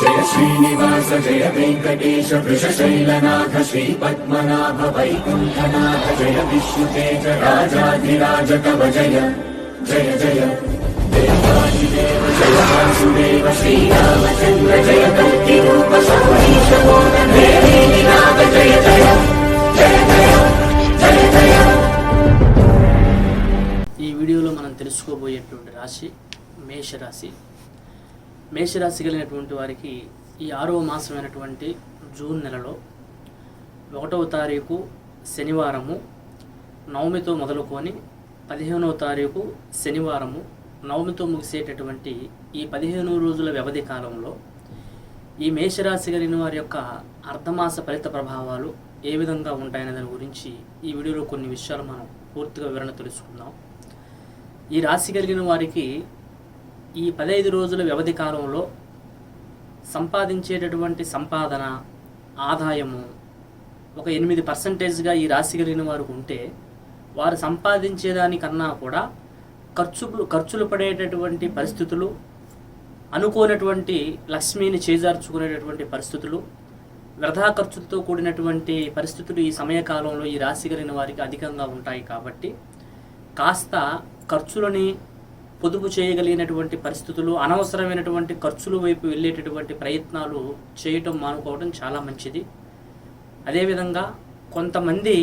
జయ శ్రీనివాస జయ వెంకటేశ వృషశైలనాథ శ్రీ పద్మనాభ వైకుంఠనాథ జయ విష్ణుతేజ రాజాధిరాజ కవ జయ జయ జయ. దేవాదిదేవ జయ వాసుదేవ శ్రీరామచంద్ర జయ కల్కి రూప సౌరీశ నాథ జయ జయ. జయ జయ జయ జయ. ఈ వీడియోలో మనం తెలుసుకోబోయేటువంటి రాశి మేషరాశి. మేషరాశి కలిగినటువంటి వారికి ఈ ఆరవ మాసమైనటువంటి జూన్ నెలలో ఒకటవ తారీఖు శనివారము నవమితో మొదలుకొని పదిహేనవ తారీఖు శనివారము నవమితో ముగిసేటటువంటి ఈ పదిహేను రోజుల వ్యవధి కాలంలో ఈ మేషరాశి కలిగిన వారి యొక్క అర్ధమాస ఫలిత ప్రభావాలు ఏ విధంగా ఉంటాయనే దాని గురించి ఈ వీడియోలో కొన్ని విషయాలు మనం పూర్తిగా వివరణ తెలుసుకుందాం. ఈ రాశి కలిగిన వారికి ఈ పదహైదు రోజుల వ్యవధి కాలంలో సంపాదించేటటువంటి సంపాదన ఆదాయము ఒక ఎనిమిది పర్సంటేజ్గా ఈ రాశి కలిగిన వారు ఉంటే వారు సంపాదించేదానికన్నా కూడా ఖర్చులు ఖర్చులు పడేటటువంటి పరిస్థితులు అనుకోనటువంటి లక్ష్మిని చేజార్చుకునేటటువంటి పరిస్థితులు వృధా ఖర్చులతో కూడినటువంటి పరిస్థితులు ఈ సమయకాలంలో ఈ రాశి కలిగిన వారికి అధికంగా ఉంటాయి కాబట్టి కాస్త ఖర్చులని పొదుపు చేయగలిగినటువంటి పరిస్థితులు అనవసరమైనటువంటి ఖర్చుల వైపు వెళ్ళేటటువంటి ప్రయత్నాలు చేయటం మానుకోవడం చాలా మంచిది. అదేవిధంగా కొంతమంది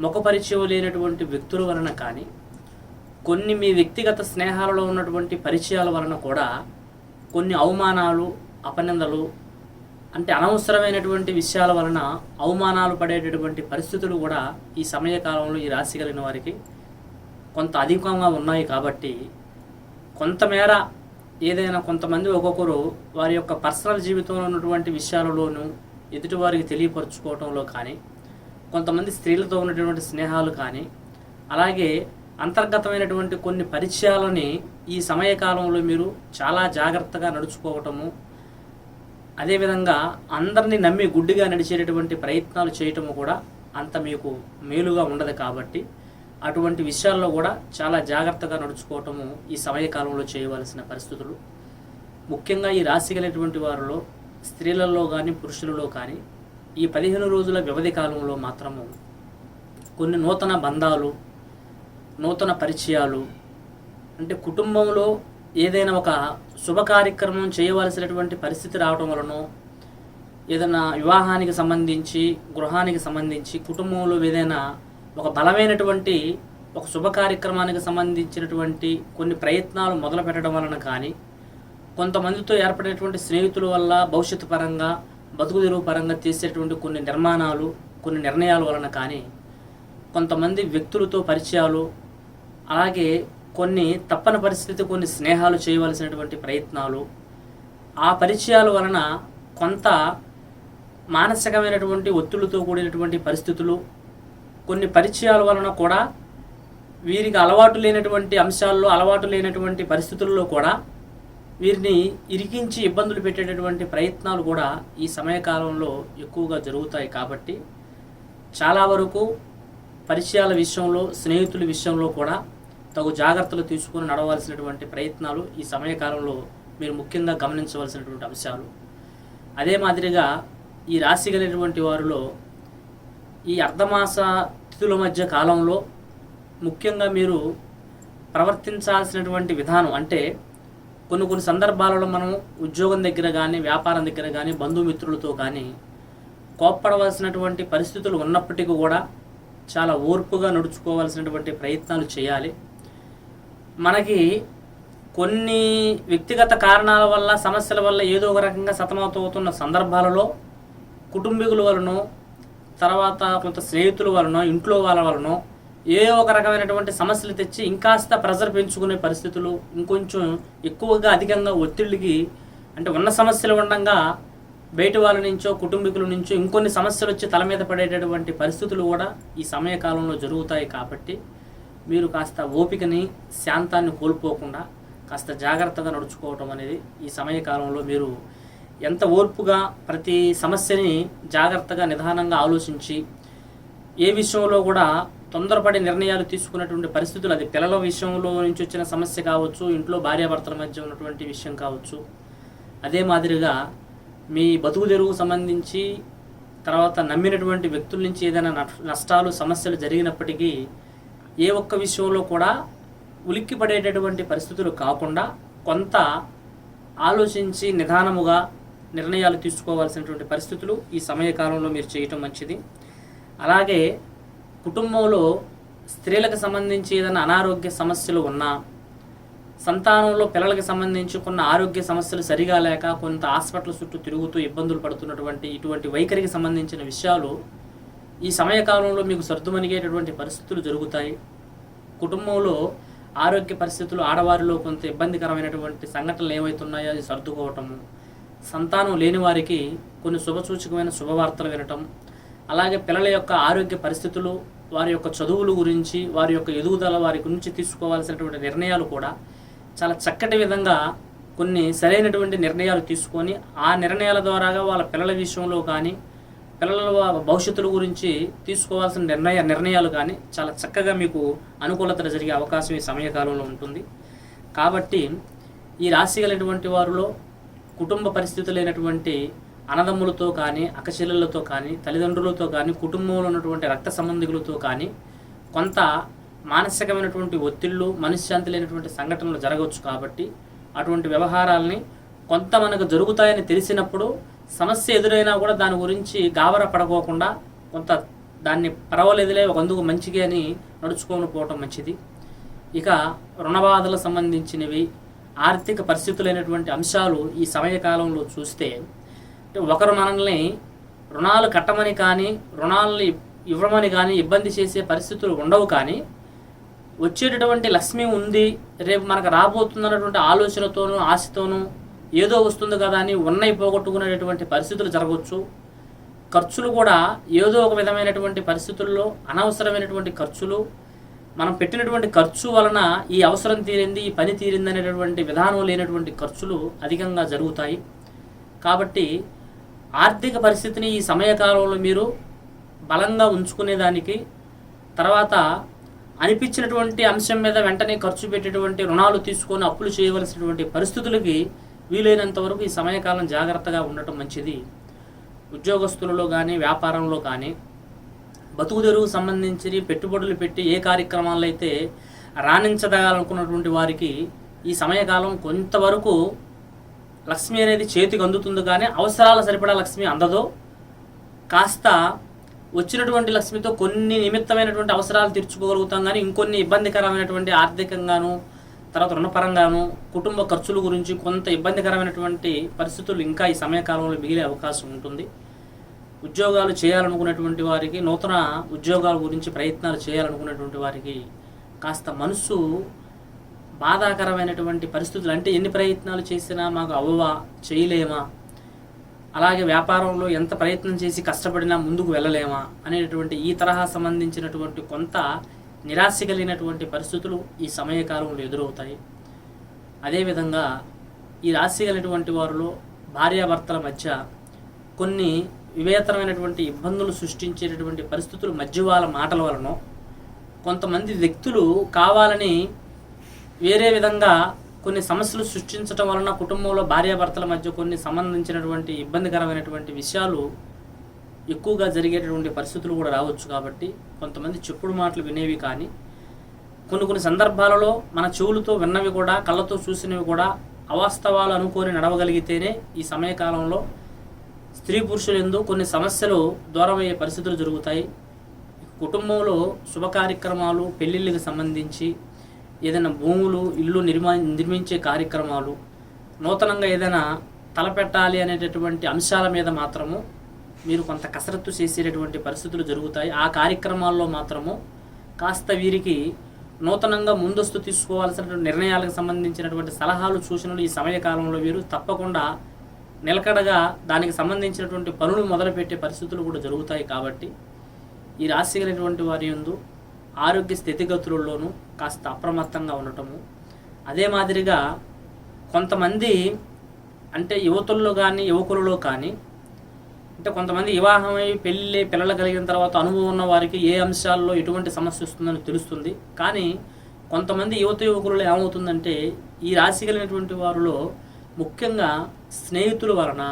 ముఖపరిచయం లేనటువంటి వ్యక్తుల వలన కానీ కొన్ని మీ వ్యక్తిగత స్నేహాలలో ఉన్నటువంటి పరిచయాల వలన కూడా కొన్ని అవమానాలు అపనిందలు అంటే అనవసరమైనటువంటి విషయాల వలన అవమానాలు పడేటటువంటి పరిస్థితులు కూడా ఈ సమయకాలంలో ఈ రాశి కలిగిన వారికి కొంత అధికంగా ఉన్నాయి కాబట్టి కొంతమేర ఏదైనా కొంతమంది ఒక్కొక్కరు వారి యొక్క పర్సనల్ జీవితంలో ఉన్నటువంటి విషయాలలోనూ ఎదుటివారికి తెలియపరచుకోవడంలో కానీ కొంతమంది స్త్రీలతో ఉన్నటువంటి స్నేహాలు కానీ అలాగే అంతర్గతమైనటువంటి కొన్ని పరిచయాలని ఈ సమయకాలంలో మీరు చాలా జాగ్రత్తగా నడుచుకోవటము అదేవిధంగా అందరినీ నమ్మి గుడ్డిగా నడిచేటటువంటి ప్రయత్నాలు చేయటము కూడా అంత మీకు మేలుగా ఉండదు కాబట్టి అటువంటి విషయాల్లో కూడా చాలా జాగ్రత్తగా నడుచుకోవటము ఈ సమయకాలంలో చేయవలసిన పరిస్థితులు. ముఖ్యంగా ఈ రాశి కలిగినటువంటి వారిలో స్త్రీలలో కానీ పురుషులలో కానీ ఈ పదిహేను రోజుల వ్యవధి కాలంలో మాత్రము కొన్ని నూతన బంధాలు నూతన పరిచయాలు అంటే కుటుంబంలో ఏదైనా ఒక శుభ కార్యక్రమం చేయవలసినటువంటి పరిస్థితి రావడం వలన ఏదైనా వివాహానికి సంబంధించి గృహానికి సంబంధించి కుటుంబంలో ఏదైనా ఒక బలమైనటువంటి ఒక శుభ కార్యక్రమానికి సంబంధించినటువంటి కొన్ని ప్రయత్నాలు మొదలు పెట్టడం వలన కానీ కొంతమందితో ఏర్పడేటువంటి స్నేహితుల వల్ల భవిష్యత్తు పరంగా బతుకు తెరువు పరంగా చేసేటువంటి కొన్ని నిర్మాణాలు కొన్ని నిర్ణయాల వలన కానీ కొంతమంది వ్యక్తులతో పరిచయాలు అలాగే కొన్ని తప్పని పరిస్థితి కొన్ని స్నేహాలు చేయవలసినటువంటి ప్రయత్నాలు ఆ పరిచయాల వలన కొంత మానసికమైనటువంటి ఒత్తిడితో కూడినటువంటి పరిస్థితులు కొన్ని పరిచయాల వలన కూడా వీరికి అలవాటు లేనటువంటి అంశాల్లో అలవాటు లేనటువంటి పరిస్థితుల్లో కూడా వీరిని ఇరికించి ఇబ్బందులు పెట్టేటటువంటి ప్రయత్నాలు కూడా ఈ సమయకాలంలో ఎక్కువగా జరుగుతాయి కాబట్టి చాలా వరకు పరిచయాల విషయంలో స్నేహితుల విషయంలో కూడా తగు జాగ్రత్తలు తీసుకుని నడవలసినటువంటి ప్రయత్నాలు ఈ సమయకాలంలో మీరు ముఖ్యంగా గమనించవలసినటువంటి అంశాలు. అదే మాదిరిగా ఈ రాశి కలిగినటువంటి వారిలో ఈ అర్ధమాస తిథుల మధ్య కాలంలో ముఖ్యంగా మీరు ప్రవర్తించాల్సినటువంటి విధానం అంటే కొన్ని కొన్ని సందర్భాలలో మనం ఉద్యోగం దగ్గర కానీ వ్యాపారం దగ్గర కానీ బంధుమిత్రులతో కానీ కోప్పడవలసినటువంటి పరిస్థితులు ఉన్నప్పటికీ కూడా చాలా ఓర్పుగా నడుచుకోవాల్సినటువంటి ప్రయత్నాలు చేయాలి. మనకి కొన్ని వ్యక్తిగత కారణాల వల్ల సమస్యల వల్ల ఏదో ఒక రకంగా సతమతమవుతున్న సందర్భాలలో కుటుంబీకుల వలన తర్వాత కొంత స్నేహితుల వలన ఇంట్లో వాళ్ళ వలన ఏ ఒక రకమైనటువంటి సమస్యలు తెచ్చి ఇంకాస్త ప్రెజర్ పెంచుకునే పరిస్థితులు ఇంకొంచెం ఎక్కువగా అధికంగా ఒత్తిడికి అంటే ఉన్న సమస్యలు ఉండగా బయట వాళ్ళ నుంచో కుటుంబీకుల నుంచో ఇంకొన్ని సమస్యలు వచ్చి తల మీద పడేటటువంటి పరిస్థితులు కూడా ఈ సమయకాలంలో జరుగుతాయి కాబట్టి మీరు కాస్త ఓపికని శాంతాన్ని కోల్పోకుండా కాస్త జాగ్రత్తగా నడుచుకోవటం అనేది ఈ సమయకాలంలో మీరు ఎంత ఓర్పుగా ప్రతి సమస్యని జాగ్రత్తగా నిదానంగా ఆలోచించి ఏ విషయంలో కూడా తొందరపడి నిర్ణయాలు తీసుకున్నటువంటి పరిస్థితులు అది పిల్లల విషయంలో నుంచి వచ్చిన సమస్య కావచ్చు ఇంట్లో భార్యాభర్తల మధ్య ఉన్నటువంటి విషయం కావచ్చు అదే మాదిరిగా మీ బతుకు తెరువుకు సంబంధించి తర్వాత నమ్మినటువంటి వ్యక్తుల నుంచి ఏదైనా నష్టాలు సమస్యలు జరిగినప్పటికీ ఏ ఒక్క విషయంలో కూడా ఉలిక్కిపడేటటువంటి పరిస్థితులు కాకుండా కొంత ఆలోచించి నిదానముగా నిర్ణయాలు తీసుకోవాల్సినటువంటి పరిస్థితులు ఈ సమయకాలంలో మీరు చేయటం మంచిది. అలాగే కుటుంబంలో స్త్రీలకు సంబంధించి ఏదైనా అనారోగ్య సమస్యలు ఉన్నా సంతానంలో పిల్లలకు సంబంధించి కొన్ని ఆరోగ్య సమస్యలు సరిగా లేక కొంత హాస్పిటల్ చుట్టూ తిరుగుతూ ఇబ్బందులు పడుతున్నటువంటి ఇటువంటి వైఖరికి సంబంధించిన విషయాలు ఈ సమయకాలంలో మీకు సర్దుమణిగేటటువంటి పరిస్థితులు జరుగుతాయి. కుటుంబంలో ఆరోగ్య పరిస్థితులు ఆడవారిలో కొంత ఇబ్బందికరమైనటువంటి సంఘటనలు ఏమవుతున్నాయో అది సర్దుకోవటము సంతానం లేని వారికి కొన్ని శుభసూచకమైన శుభవార్తలు వినటం అలాగే పిల్లల యొక్క ఆరోగ్య పరిస్థితులు వారి యొక్క చదువుల గురించి వారి యొక్క ఎదుగుదల వారి గురించి తీసుకోవాల్సినటువంటి నిర్ణయాలు కూడా చాలా చక్కటి విధంగా కొన్ని సరైనటువంటి నిర్ణయాలు తీసుకొని ఆ నిర్ణయాల ద్వారాగా వాళ్ళ పిల్లల విషయంలో కానీ పిల్లల భవిష్యత్తుల గురించి తీసుకోవాల్సిన నిర్ణయ నిర్ణయాలు కానీ చాలా చక్కగా మీకు అనుకూలత జరిగే అవకాశం ఈ సమయకాలంలో ఉంటుంది. కాబట్టి ఈ రాశి కలిగినటువంటి వారిలో కుటుంబ పరిస్థితులు లేనటువంటి అన్నదమ్ములతో కానీ అక్కచెల్లెళ్ళతో కానీ తల్లిదండ్రులతో కానీ కుటుంబంలో ఉన్నటువంటి రక్త సంబంధికులతో కానీ కొంత మానసికమైనటువంటి ఒత్తిళ్ళు మనశ్శాంతి లేనటువంటి సంఘటనలు జరగవచ్చు కాబట్టి అటువంటి వ్యవహారాలని కొంత మనకు జరుగుతాయని తెలిసినప్పుడు సమస్య ఎదురైనా కూడా దాని గురించి గాబర పడకోకుండా కొంత దాన్ని పర్వాలేదులే ఒకందుకు మంచిగా అని నడుచుకొని పోవటం మంచిది. ఇక రుణబాధలకు సంబంధించినవి ఆర్థిక పరిస్థితులైనటువంటి అంశాలు ఈ సమయకాలంలో చూస్తే ఒకరు మనల్ని రుణాలు కట్టమని కానీ రుణాలని ఇవ్వమని కానీ ఇబ్బంది చేసే పరిస్థితులు ఉండవు కానీ వచ్చేటటువంటి లక్ష్మి ఉంది రేపు మనకు రాబోతుందన్నటువంటి ఆలోచనతోనూ ఆశతోనూ ఏదో వస్తుంది కదా అని ఉన్నవి పోగొట్టుకునేటటువంటి పరిస్థితులు జరగవచ్చు. ఖర్చులు కూడా ఏదో ఒక విధమైనటువంటి పరిస్థితుల్లో అనవసరమైనటువంటి ఖర్చులు మనం పెట్టినటువంటి ఖర్చు వలన ఈ అవసరం తీరింది ఈ పని తీరింది అనేటటువంటి విధానం లేనటువంటి ఖర్చులు అధికంగా జరుగుతాయి. కాబట్టి ఆర్థిక పరిస్థితిని ఈ సమయకాలంలో మీరు బలంగా ఉంచుకునేదానికి తర్వాత అనిపించినటువంటి అంశం మీద వెంటనే ఖర్చు పెట్టేటువంటి రుణాలు తీసుకొని అప్పులు చేయవలసినటువంటి పరిస్థితులకి వీలైనంత వరకు ఈ సమయకాలం జాగ్రత్తగా ఉండటం మంచిది. ఉద్యోగస్తులలో కానీ వ్యాపారంలో కానీ బతుకు తెరువు సంబంధించి పెట్టుబడులు పెట్టి ఏ కార్యక్రమాలు అయితే రాణించదగాలనుకున్నటువంటి వారికి ఈ సమయకాలం కొంతవరకు లక్ష్మి అనేది చేతికి అందుతుంది కానీ అవసరాల సరిపడా లక్ష్మి అందదు. కాస్త వచ్చినటువంటి లక్ష్మితో కొన్ని నిమిత్తమైనటువంటి అవసరాలు తీర్చుకోగలుగుతాం కానీ ఇంకొన్ని ఇబ్బందికరమైనటువంటి ఆర్థికంగాను తర్వాత రుణపరంగాను కుటుంబ ఖర్చుల గురించి కొంత ఇబ్బందికరమైనటువంటి పరిస్థితులు ఇంకా ఈ సమయకాలంలో మిగిలే అవకాశం ఉంటుంది. ఉద్యోగాలు చేయాలనుకున్నటువంటి వారికి నూతన ఉద్యోగాల గురించి ప్రయత్నాలు చేయాలనుకున్నటువంటి వారికి కాస్త మనసు బాధాకరమైనటువంటి పరిస్థితులు అంటే ఎన్ని ప్రయత్నాలు చేసినా మాకు అవ్వవా చేయలేమా? అలాగే వ్యాపారంలో ఎంత ప్రయత్నం చేసి కష్టపడినా ముందుకు వెళ్ళలేమా? అనేటువంటి ఈ తరహా సంబంధించినటువంటి కొంత నిరాశ కలిగినటువంటి పరిస్థితులు ఈ సమయకాలంలో ఎదురవుతాయి. అదేవిధంగా ఈ రాశి కలిగినటువంటి వారిలో భార్యాభర్తల మధ్య కొన్ని వివేతరమైనటువంటి ఇబ్బందులు సృష్టించేటటువంటి పరిస్థితులు మధ్య వాళ్ళ మాటల వలన కొంతమంది వ్యక్తులు కావాలని వేరే విధంగా కొన్ని సమస్యలు సృష్టించడం వలన కుటుంబంలో భార్యాభర్తల మధ్య కొన్ని సంబంధించినటువంటి ఇబ్బందికరమైనటువంటి విషయాలు ఎక్కువగా జరిగేటటువంటి పరిస్థితులు కూడా రావచ్చు కాబట్టి కొంతమంది చెప్పుడు మాటలు వినేవి కానీ కొన్ని కొన్ని సందర్భాలలో మన చెవులతో విన్నవి కూడా కళ్ళతో చూసినవి కూడా అవాస్తవాలు అనుకొని నడవగలిగితేనే ఈ సమయకాలంలో స్త్రీ పురుషులు ఎందు కొన్ని సమస్యలు దూరమయ్యే పరిస్థితులు జరుగుతాయి. కుటుంబంలో శుభ కార్యక్రమాలు పెళ్ళిళ్ళకి సంబంధించి ఏదైనా భూములు ఇల్లు నిర్మా నిర్మించే కార్యక్రమాలు నూతనంగా ఏదైనా తలపెట్టాలి అనేటటువంటి అంశాల మీద మాత్రము మీరు కొంత కసరత్తు చేసేటటువంటి పరిస్థితులు జరుగుతాయి. ఆ కార్యక్రమాల్లో మాత్రము కాస్త వీరికి నూతనంగా ముందస్తు తీసుకోవాల్సినటువంటి నిర్ణయాలకు సంబంధించినటువంటి సలహాలు సూచనలు ఈ సమయకాలంలో వీరు తప్పకుండా నిలకడగా దానికి సంబంధించినటువంటి పనులు మొదలుపెట్టే పరిస్థితులు కూడా జరుగుతాయి కాబట్టి ఈ రాశి కలిగినటువంటి వారి యందు ఆరోగ్య స్థితిగతులలోనూ కాస్త అప్రమత్తంగా ఉండటము. అదే మాదిరిగా కొంతమంది అంటే యువతుల్లో కానీ యువకులలో కానీ అంటే కొంతమంది వివాహమై పెళ్ళి పిల్లలు కలిగిన తర్వాత అనుభవం ఉన్న వారికి ఏ అంశాల్లో ఎటువంటి సమస్య వస్తుందని తెలుస్తుంది. కానీ కొంతమంది యువత యువకులలో ఏమవుతుందంటే ఈ రాశి కలిగినటువంటి వారిలో ముఖ్యంగా స్నేహితుల వలన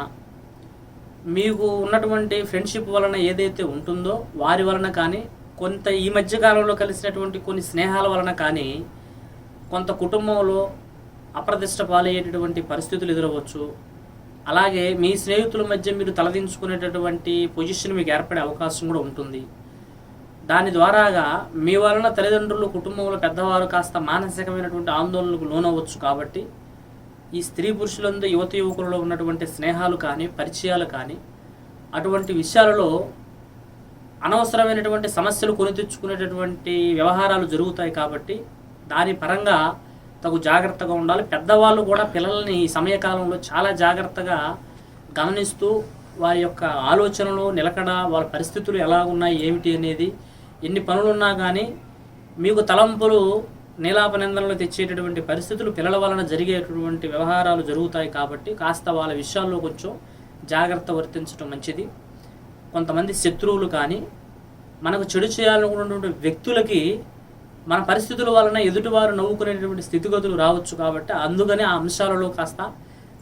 మీకు ఉన్నటువంటి ఫ్రెండ్షిప్ వలన ఏదైతే ఉంటుందో వారి వలన కానీ కొంత ఈ మధ్య కాలంలో కలిసినటువంటి కొన్ని స్నేహాల వలన కానీ కొంత కుటుంబంలో అప్రదిష్ట పాలయ్యేటటువంటి పరిస్థితులు ఎదురవచ్చు. అలాగే మీ స్నేహితుల మధ్య మీరు తలదించుకునేటటువంటి పొజిషన్ మీకు ఏర్పడే అవకాశం కూడా ఉంటుంది. దాని ద్వారాగా మీ వలన తల్లిదండ్రులు కుటుంబంలో పెద్దవారు కాస్త మానసికమైనటువంటి ఆందోళనకు లోనవచ్చు కాబట్టి ఈ స్త్రీ పురుషులందు యువత యువకులలో ఉన్నటువంటి స్నేహాలు కానీ పరిచయాలు కానీ అటువంటి విషయాలలో అనవసరమైనటువంటి సమస్యలు కొని తెచ్చుకునేటటువంటి వ్యవహారాలు జరుగుతాయి కాబట్టి దాని పరంగా తగు జాగ్రత్తగా ఉండాలి. పెద్దవాళ్ళు కూడా పిల్లల్ని ఈ సమయకాలంలో చాలా జాగ్రత్తగా గమనిస్తూ వారి యొక్క ఆలోచనలు నిలకడ వాళ్ళ పరిస్థితులు ఎలా ఉన్నాయి ఏమిటి అనేది ఎన్ని పనులున్నా కానీ మీకు తలంపులు నీలాపనిందనలు తెచ్చేటటువంటి పరిస్థితులు పిల్లల వలన జరిగేటటువంటి వ్యవహారాలు జరుగుతాయి కాబట్టి కాస్త వాళ్ళ విషయాల్లో కొంచెం జాగ్రత్త వర్తించడం మంచిది. కొంతమంది శత్రువులు కానీ మనకు చెడు చేయాలనుకున్నటువంటి వ్యక్తులకి మన పరిస్థితుల వలన ఎదుటివారు నవ్వుకునేటువంటి స్థితిగతులు రావచ్చు కాబట్టి అందుకని ఆ అంశాలలో కాస్త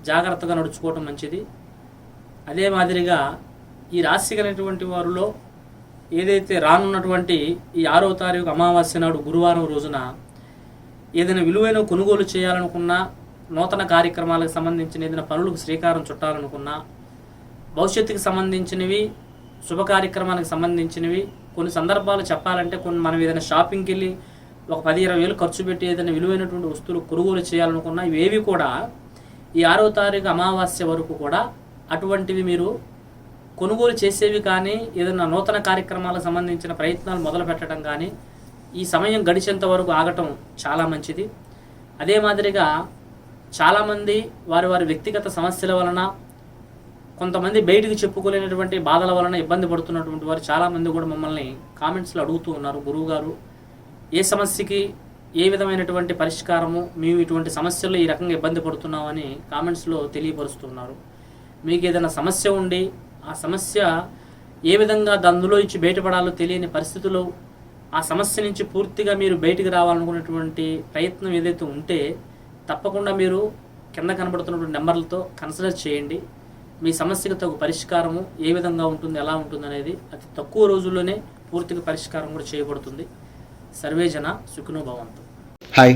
జాగ్రత్తగా నడుచుకోవటం మంచిది. అదే మాదిరిగా ఈ రాశి కలిగినటువంటి వారిలో ఏదైతే రానున్నటువంటి ఈ ఆరో తారీఖు అమావాస్య నాడు గురువారం రోజున ఏదైనా విలువైన కొనుగోలు చేయాలనుకున్నా నూతన కార్యక్రమాలకు సంబంధించిన ఏదైనా పనులకు శ్రీకారం చుట్టాలనుకున్నా భవిష్యత్తుకి సంబంధించినవి శుభ కార్యక్రమానికి సంబంధించినవి కొన్ని సందర్భాలు చెప్పాలంటే కొన్ని మనం ఏదైనా షాపింగ్కి వెళ్ళి ఒక పది ఇరవై వేలు ఖర్చు పెట్టి ఏదైనా విలువైనటువంటి వస్తువులు కొనుగోలు చేయాలనుకున్నా ఇవేవి కూడా ఈ ఆరో తారీఖు అమావాస్య వరకు కూడా అటువంటివి మీరు కొనుగోలు చేసేవి కానీ ఏదైనా నూతన కార్యక్రమాలకు సంబంధించిన ప్రయత్నాలు మొదలు పెట్టడం కానీ ఈ సమయం గడిచేంత వరకు ఆగటం చాలా మంచిది. అదే మాదిరిగా చాలామంది వారి వారి వ్యక్తిగత సమస్యల వలన కొంతమంది బయటికి చెప్పుకోలేనటువంటి బాధల వలన ఇబ్బంది పడుతున్నటువంటి వారు చాలామంది కూడా మమ్మల్ని కామెంట్స్లో అడుగుతూ ఉన్నారు. గురువుగారు ఏ సమస్యకి ఏ విధమైనటువంటి పరిష్కారము మేము ఇటువంటి సమస్యల్లో ఈ రకంగా ఇబ్బంది పడుతున్నామని కామెంట్స్లో తెలియపరుస్తున్నారు మీకు ఏదైనా సమస్య ఉండి ఆ సమస్య ఏ విధంగా అందులో ఇచ్చి బయటపడాలో తెలియని పరిస్థితుల్లో ఆ సమస్య నుంచి పూర్తిగా మీరు బయటికి రావాలనుకునేటువంటి ప్రయత్నం ఏదైతే ఉంటే తప్పకుండా మీరు కింద కనబడుతున్నటువంటి నెంబర్లతో కన్సిడర్ చేయండి. మీ సమస్యకు తగు పరిష్కారము ఏ విధంగా ఉంటుంది ఎలా ఉంటుంది అనేది అతి తక్కువ రోజుల్లోనే పూర్తిగా పరిష్కారం కూడా చేయబడుతుంది. సర్వేజన సుఖినో హాయ్